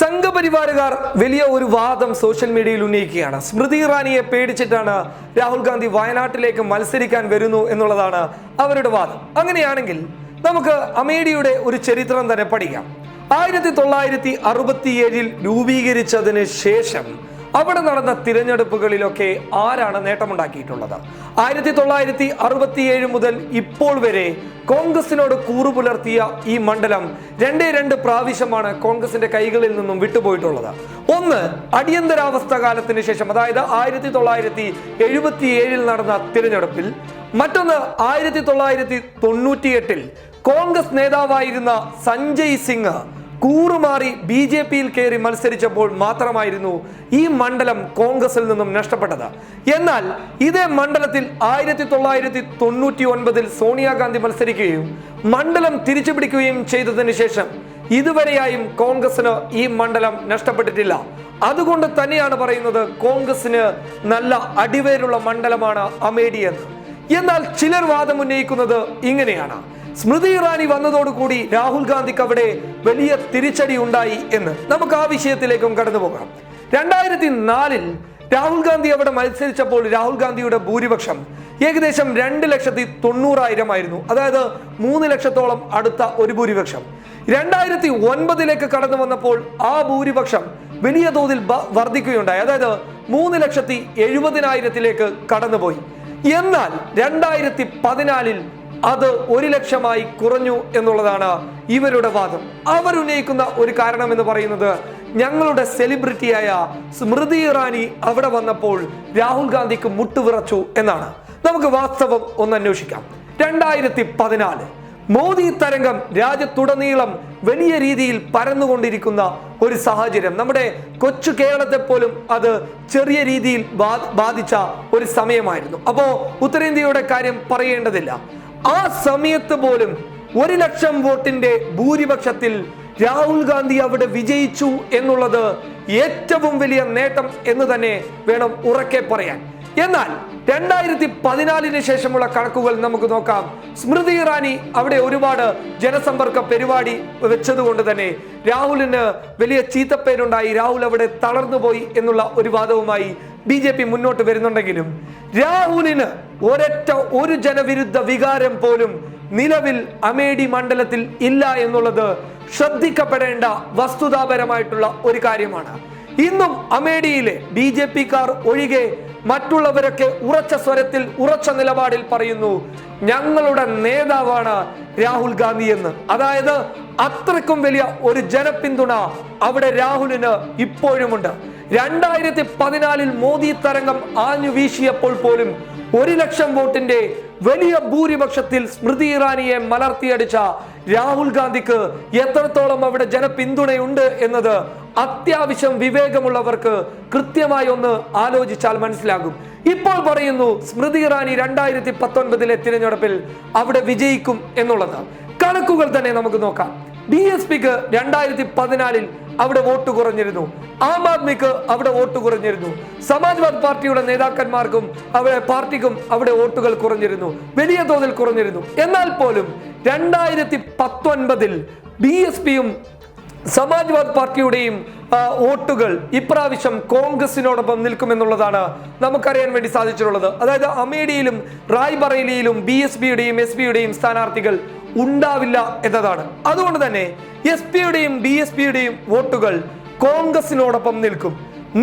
സംഘപരിവാറുകാർ വലിയ ഒരു വാദം സോഷ്യൽ മീഡിയയിൽ ഉന്നയിക്കുകയാണ്. സ്മൃതി ഇറാനിയെ പേടിച്ചിട്ടാണ് രാഹുൽ ഗാന്ധി വയനാട്ടിലേക്ക് മത്സരിക്കാൻ വരുന്നു എന്നുള്ളതാണ് അവരുടെ വാദം. അങ്ങനെയാണെങ്കിൽ നമുക്ക് അമേഡിയുടെ ഒരു ചരിത്രം തന്നെ പഠിക്കാം. ആയിരത്തി തൊള്ളായിരത്തി അറുപത്തിയേഴിൽ രൂപീകരിച്ചതിന് ശേഷം അവിടെ നടന്ന തിരഞ്ഞെടുപ്പുകളിലൊക്കെ ആരാണ് നേട്ടമുണ്ടാക്കിയിട്ടുള്ളത്? ആയിരത്തി തൊള്ളായിരത്തി അറുപത്തിയേഴ് മുതൽ ഇപ്പോൾ വരെ കോൺഗ്രസിനോട് കൂറു പുലർത്തിയ ഈ മണ്ഡലം രണ്ടേ രണ്ട് പ്രാവശ്യമാണ് കോൺഗ്രസിന്റെ കൈകളിൽ നിന്നും വിട്ടുപോയിട്ടുള്ളത്. ഒന്ന് അടിയന്തരാവസ്ഥ കാലത്തിന് ശേഷം അതായത് ആയിരത്തി തൊള്ളായിരത്തി എഴുപത്തി ഏഴിൽ നടന്ന തിരഞ്ഞെടുപ്പിൽ. മറ്റൊന്ന് ആയിരത്തി തൊള്ളായിരത്തി തൊണ്ണൂറ്റിയെട്ടിൽ കോൺഗ്രസ് നേതാവായിരുന്ന സഞ്ജയ് സിംഗ് കൂറുമാറി ബി ജെ പിയിൽ കയറി മത്സരിച്ചപ്പോൾ മാത്രമായിരുന്നു ഈ മണ്ഡലം കോൺഗ്രസിൽ നിന്നും നഷ്ടപ്പെട്ടത്. എന്നാൽ ഇതേ മണ്ഡലത്തിൽ ആയിരത്തി തൊള്ളായിരത്തി തൊണ്ണൂറ്റി ഒൻപതിൽ സോണിയാഗാന്ധി മത്സരിക്കുകയും മണ്ഡലം തിരിച്ചുപിടിക്കുകയും ചെയ്തതിനു ശേഷം ഇതുവരെയായും കോൺഗ്രസിന് ഈ മണ്ഡലം നഷ്ടപ്പെട്ടിട്ടില്ല. അതുകൊണ്ട് തന്നെയാണ് പറയുന്നത് കോൺഗ്രസിന് നല്ല അടിവേരുള്ള മണ്ഡലമാണ് അമേഡി എന്ന് എന്നാൽ ചിലർ വാദം ഉന്നയിക്കുന്നത് ഇങ്ങനെയാണ്. സ്മൃതി ഇറാനി വന്നതോടുകൂടി രാഹുൽ ഗാന്ധിക്ക് അവിടെ വലിയ തിരിച്ചടി ഉണ്ടായി എന്ന് നമുക്ക് ആ വിഷയത്തിലേക്കും കടന്നു പോകാം. രണ്ടായിരത്തി നാലിൽ രാഹുൽ ഗാന്ധി അവിടെ മത്സരിച്ചപ്പോൾ രാഹുൽ ഗാന്ധിയുടെ ഭൂരിപക്ഷം ഏകദേശം രണ്ട് ലക്ഷത്തി തൊണ്ണൂറായിരം ആയിരുന്നു. അതായത് മൂന്ന് ലക്ഷത്തോളം അടുത്ത ഒരു ഭൂരിപക്ഷം. രണ്ടായിരത്തി ഒൻപതിലേക്ക് കടന്നു വന്നപ്പോൾ ആ ഭൂരിപക്ഷം വലിയ തോതിൽ വർദ്ധിക്കുകയുണ്ടായി. അതായത് മൂന്ന് ലക്ഷത്തി എഴുപതിനായിരത്തിലേക്ക് കടന്നുപോയി. എന്നാൽ രണ്ടായിരത്തി പതിനാലിൽ അത് ഒരു ലക്ഷമായി കുറഞ്ഞു എന്നുള്ളതാണ് ഇവരുടെ വാദം. അവർ ഉന്നയിക്കുന്ന ഒരു കാരണം എന്ന് പറയുന്നത് ഞങ്ങളുടെ സെലിബ്രിറ്റിയായ സ്മൃതി ഇറാനി അവിടെ വന്നപ്പോൾ രാഹുൽ ഗാന്ധിക്ക് മുട്ടുവിറച്ചു എന്നാണ്. നമുക്ക് വാസ്തവം ഒന്ന് അന്വേഷിക്കാം. രണ്ടായിരത്തി പതിനാല് മോദി തരംഗം രാജ്യത്തുടനീളം വലിയ രീതിയിൽ പരന്നുകൊണ്ടിരിക്കുന്ന ഒരു സാഹചര്യം. നമ്മുടെ കൊച്ചു കേരളത്തെ പോലും അത് ചെറിയ രീതിയിൽ ബാധിച്ച ഒരു സമയമായിരുന്നു. അപ്പോ ഉത്തരേന്ത്യയുടെ കാര്യം പറയേണ്ടതില്ല. ആ സമയത്ത് പോലും ഒരു ലക്ഷം വോട്ടിന്റെ ഭൂരിപക്ഷത്തിൽ രാഹുൽ ഗാന്ധി അവിടെ വിജയിച്ചു എന്നുള്ളത് ഏറ്റവും വലിയ നേട്ടം എന്ന് തന്നെ വേണം ഉറക്കെ പറയാൻ. എന്നാൽ രണ്ടായിരത്തി പതിനാലിന് ശേഷമുള്ള കണക്കുകൾ നമുക്ക് നോക്കാം. സ്മൃതി ഇറാനി അവിടെ ഒരുപാട് ജനസമ്പർക്ക പരിപാടി വെച്ചതുകൊണ്ട് തന്നെ രാഹുലിന് വലിയ ചീത്തപ്പേരുണ്ടായി. രാഹുൽ അവിടെ തളർന്നുപോയി എന്നുള്ള ഒരു വാദവുമായി ബി ജെ പി മുന്നോട്ട് വരുന്നുണ്ടെങ്കിലും രാഹുലിന് ഒരൊറ്റ ഒരു ജനവിരുദ്ധ വികാരം പോലും നിലവിൽ അമേഠി മണ്ഡലത്തിൽ ഇല്ല എന്നുള്ളത് ശ്രദ്ധിക്കപ്പെടേണ്ട വസ്തുതാപരമായിട്ടുള്ള ഒരു കാര്യമാണ്. ഇന്നും അമേഠിയിലെ ബി ജെ പിക്കാർ ഒഴികെ മറ്റുള്ളവരൊക്കെ ഉറച്ച സ്വരത്തിൽ ഉറച്ച നിലപാടിൽ പറയുന്നു ഞങ്ങളുടെ നേതാവാണ് രാഹുൽ ഗാന്ധി എന്ന്. അതായത് അത്രക്കും വലിയ ഒരു ജനപിന്തുണ അവിടെ രാഹുലിന് ഇപ്പോഴുമുണ്ട്. രണ്ടായിരത്തി പതിനാലിൽ മോദി തരംഗം ആഞ്ഞു വീശിയപ്പോൾ പോലും ഒരു ലക്ഷം വോട്ടിന്റെ വലിയ ഭൂരിപക്ഷത്തിൽ സ്മൃതി ഇറാനിയെ മലർത്തിയടിച്ച രാഹുൽ ഗാന്ധിക്ക് എത്രത്തോളം അവിടെ ജനപിന്തുണയുണ്ട് എന്നത് അത്യാവശ്യം വിവേകമുള്ളവർക്ക് കൃത്യമായി ഒന്ന് ആലോചിച്ചാൽ മനസ്സിലാകും. ഇപ്പോൾ പറയുന്നു സ്മൃതി ഇറാനി രണ്ടായിരത്തി പത്തൊൻപതിലെ തിരഞ്ഞെടുപ്പിൽ അവിടെ വിജയിക്കും എന്നുള്ളത്. കണക്കുകൾ തന്നെ നമുക്ക് നോക്കാം. ബി എസ് പിക്ക് രണ്ടായിരത്തി പതിനാലിൽ അവിടെ വോട്ട് കുറഞ്ഞിരുന്നു. ആം ആദ്മിക്ക് അവിടെ വോട്ട് കുറഞ്ഞിരുന്നു. സമാജ്വാദ് പാർട്ടിയുടെ നേതാക്കന്മാർക്കും അവിടെ പാർട്ടിക്കും അവിടെ വോട്ടുകൾ കുറഞ്ഞിരുന്നു. വലിയ തോതിൽ കുറഞ്ഞിരുന്നു. എന്നാൽ പോലും രണ്ടായിരത്തി പത്തൊൻപതിൽ ബി എസ് പിയും സമാജ്വാദ് പാർട്ടിയുടെയും വോട്ടുകൾ ഇപ്രാവശ്യം കോൺഗ്രസിനോടൊപ്പം നിൽക്കുമെന്നുള്ളതാണ് നമുക്കറിയാൻ വേണ്ടി സാധിച്ചിട്ടുള്ളത്. അതായത് അമേഠിയിലും റായ്ബറേലിയിലും ബി എസ് പിയുടെയും എസ് പിയുടെയും സ്ഥാനാർത്ഥികൾ ഉണ്ടാവില്ല എന്നതാണ്. അതുകൊണ്ട് തന്നെ എസ് പിയുടെയും ബി എസ് പിയുടെയും വോട്ടുകൾ കോൺഗ്രസിനോടൊപ്പം നിൽക്കും.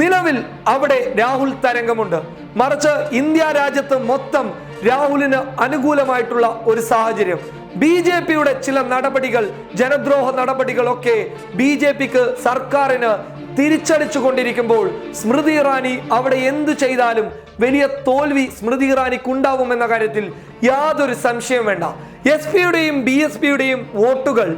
നിലവിൽ അവിടെ രാഹുൽ തരംഗമുണ്ട്. മറിച്ച് ഇന്ത്യ രാജ്യത്ത് മൊത്തം രാഹുലിന് അനുകൂലമായിട്ടുള്ള ഒരു സാഹചര്യം. ബി ജെ പിയുടെ ചില നടപടികൾ ജനദ്രോഹ നടപടികളൊക്കെ ബി ജെ പിക്ക് സർക്കാരിന് തിരിച്ചടിച്ചു കൊണ്ടിരിക്കുമ്പോൾ സ്മൃതി ഇറാനി അവിടെ എന്തു ചെയ്താലും വലിയ തോൽവി സ്മൃതി ഇറാനിക്ക് ഉണ്ടാവുമെന്ന കാര്യത്തിൽ യാതൊരു സംശയം വേണ്ട. എസ് പിയുടെയും ബി എസ് പിയുടെയും വോട്ടുകൾ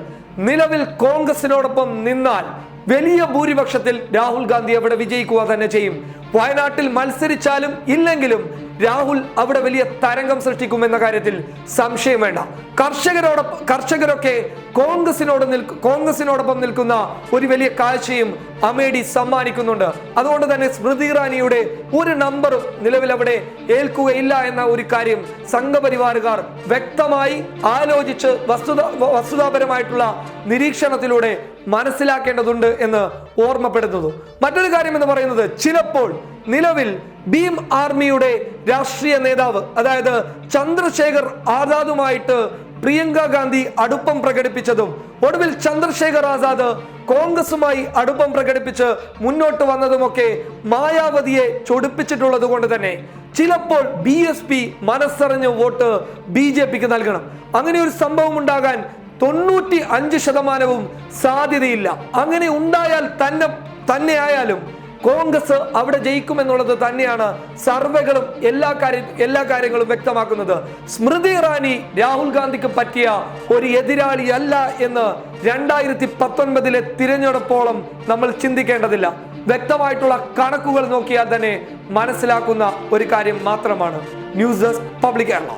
നിലവിൽ കോൺഗ്രസിനോടൊപ്പം നിന്നാൽ വലിയ ഭൂരിപക്ഷത്തിൽ രാഹുൽ ഗാന്ധി അവിടെ വിജയിക്കുക തന്നെ ചെയ്യും. വയനാട്ടിൽ മത്സരിച്ചാലും ഇല്ലെങ്കിലും രാഹുൽ അവിടെ വലിയ തരംഗം സൃഷ്ടിക്കുമെന്ന കാര്യത്തിൽ സംശയം വേണ്ട. കർഷകരോട് കർഷകരൊക്കെ കോൺഗ്രസിനോട് നിൽക്കും കോൺഗ്രസിനോടൊപ്പം നിൽക്കുന്ന ഒരു വലിയ കാഴ്ചയും അമേഡി സമ്മാനിക്കുന്നുണ്ട്. അതുകൊണ്ട് തന്നെ സ്മൃതി ഇറാനിയുടെ ഒരു നമ്പറും നിലവിൽ അവിടെ ഏൽക്കുകയില്ല എന്ന ഒരു കാര്യം സംഘപരിവാറുകാർ വ്യക്തമായി ആലോചിച്ച് വസ്തുത വസ്തുതാപരമായിട്ടുള്ള നിരീക്ഷണത്തിലൂടെ മനസ്സിലാക്കേണ്ടതുണ്ട് എന്ന് ഓർമ്മപ്പെടുത്തുന്നു. മറ്റൊരു കാര്യം എന്ന് പറയുന്നത് ചിലപ്പോൾ നിലവിൽ ഭീം ആർമിയുടെ രാഷ്ട്രീയ നേതാവ് അതായത് ചന്ദ്രശേഖർ ആസാദുമായിട്ട് പ്രിയങ്ക ഗാന്ധി അടുപ്പം പ്രകടിപ്പിച്ചതും ഒടുവിൽ ചന്ദ്രശേഖർ ആസാദ് കോൺഗ്രസുമായി അടുപ്പം പ്രകടിപ്പിച്ച് മുന്നോട്ട് വന്നതുമൊക്കെ മായാവതിയെ ചൊടിപ്പിച്ചിട്ടുള്ളത് കൊണ്ട് തന്നെ. ചിലപ്പോൾ ബി എസ് പി മനസ്സറിഞ്ഞ് വോട്ട് ബി ജെ പിക്ക് നൽകണം. അങ്ങനെ ഒരു സംഭവം ഉണ്ടാകാൻ തൊണ്ണൂറ്റി അഞ്ച് ശതമാനവും സാധ്യതയില്ല. അങ്ങനെ ഉണ്ടായാൽ തന്നെ തന്നെ ആയാലും കോൺഗ്രസ് അവിടെ ജയിക്കുമെന്നുള്ളത് തന്നെയാണ് സർവേകളും എല്ലാ കാര്യം എല്ലാ കാര്യങ്ങളും വ്യക്തമാക്കുന്നത്. സ്മൃതി ഇറാനി രാഹുൽ ഗാന്ധിക്ക് പറ്റിയ ഒരു എതിരാളി അല്ല എന്ന് രണ്ടായിരത്തി പത്തൊൻപതിലെ തിരഞ്ഞെടുപ്പോളം നമ്മൾ ചിന്തിക്കേണ്ടതില്ല. വ്യക്തമായിട്ടുള്ള കണക്കുകൾ നോക്കിയാൽ തന്നെ മനസ്സിലാക്കുന്ന ഒരു കാര്യം മാത്രമാണ്. News desk public Kerala.